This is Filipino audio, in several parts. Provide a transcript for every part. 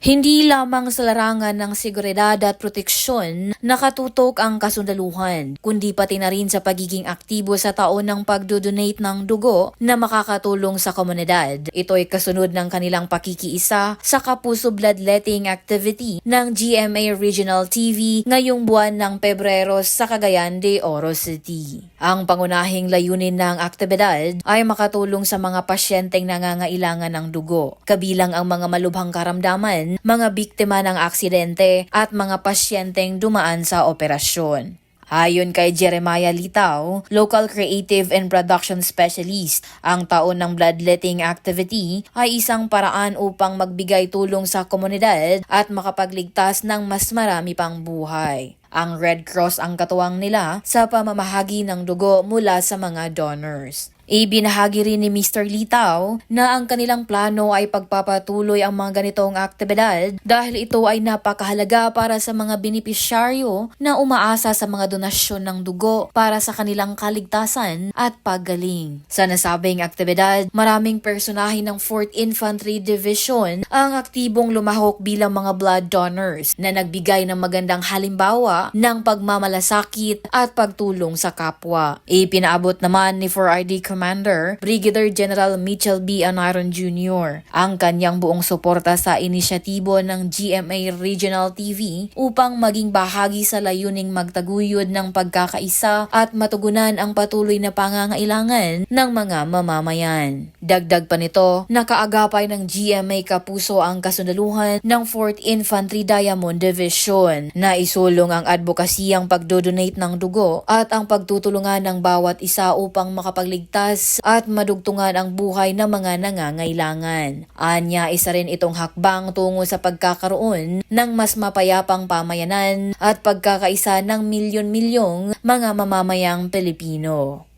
Hindi lamang sa larangan ng seguridad at proteksyon nakatutok ang kasundaluhan, kundi pati na rin sa pagiging aktibo sa taon ng pagdodonate ng dugo na makakatulong sa komunidad. Ito ay kasunod ng kanilang pakikiisa sa Kapuso Bloodletting Activity ng GMA Regional TV ngayong buwan ng Pebrero sa Cagayan de Oro City. Ang pangunahing layunin ng aktibidad ay makatulong sa mga pasyenteng nangangailangan ng dugo, kabilang ang mga malubhang karamdaman, mga biktima ng aksidente at mga pasyenteng dumaan sa operasyon. Ayon kay Jeremiah Litaw, local creative and production specialist, ang taon ng bloodletting activity ay isang paraan upang magbigay tulong sa komunidad at makapagligtas ng mas marami pang buhay. Ang Red Cross ang katuwang nila sa pamamahagi ng dugo mula sa mga donors. Ibinahagi rin ni Mr. Litaw na ang kanilang plano ay pagpapatuloy ang mga ganitong aktibidad dahil ito ay napakahalaga para sa mga benepisyaryo na umaasa sa mga donasyon ng dugo para sa kanilang kaligtasan at paggaling. Sa nasabing aktibidad, maraming personahe ng 4th Infantry Division ang aktibong lumahok bilang mga blood donors na nagbigay ng magandang halimbawa ng pagmamalasakit at pagtulong sa kapwa. Ipinaabot naman ni 4ID Commander Brigadier General Mitchell B. Anaron Jr. ang kanyang buong suporta sa inisyatibo ng GMA Regional TV upang maging bahagi sa layuning magtaguyod ng pagkakaisa at matugunan ang patuloy na pangangailangan ng mga mamamayan. Dagdag pa nito, nakaagapay ng GMA Kapuso ang kasundaluhan ng 4th Infantry Diamond Division na isulong ang advokasiyang pagdodonate ng dugo at ang pagtutulungan ng bawat isa upang makapagligtas at madugtungan ang buhay ng mga nangangailangan. Anya, isa rin itong hakbang tungo sa pagkakaroon ng mas mapayapang pamayanan at pagkakaisa ng milyon-milyong mga mamamayang Pilipino.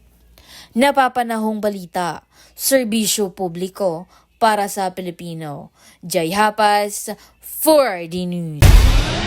Napapanahong balita, serbisyo publiko para sa Pilipino. Jay Hapas, 4D News.